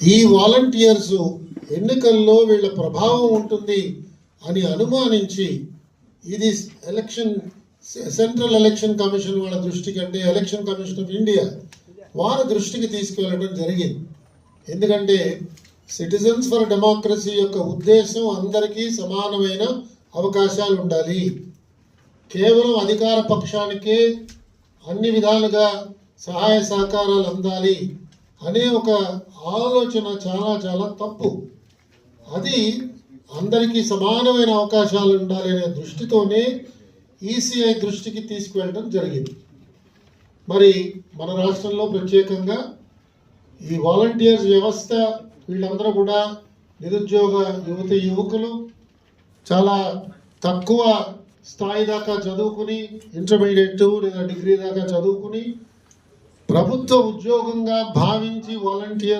ఈ వాలంటీర్స్ ఎన్నికల్లో వీళ్ళ ప్రభావం ఉంటుంది అని అనుమానించి ఇది ఎలక్షన్ సెంట్రల్ ఎలక్షన్ కమిషన్ వాళ్ళ దృష్టికి అంటే ఎలక్షన్ కమిషన్ ఆఫ్ ఇండియా వారి దృష్టికి తీసుకెళ్ళడం జరిగింది. ఎందుకంటే సిటిజన్స్ ఫర్ డెమోక్రసీ యొక్క ఉద్దేశం అందరికీ సమానమైన అవకాశాలు ఉండాలి. కేవలం అధికార పక్షానికే అన్ని విధాలుగా సహాయ సహకారాలు అందాలి. అనే ఒక ఆలోచన చాలా చాలా తప్పు. అది అందరికీ సమానమైన అవకాశాలు ఉండాలి అనే దృష్టితోనే ఈసీఐ దృష్టికి తీసుకువెళ్ళడం జరిగింది. మరి మన రాష్ట్రంలో ప్రత్యేకంగా ఈ వాలంటీర్స్ వ్యవస్థ వీళ్ళందరూ కూడా నిరుద్యోగ యువత యువకులు చాలా తక్కువ స్థాయి దాకా చదువుకుని ఇంటర్మీడియట్ లేదా డిగ్రీ దాకా చదువుకుని ప్రభుత్వ ఉద్యోగంగా భావించి వాలంటీర్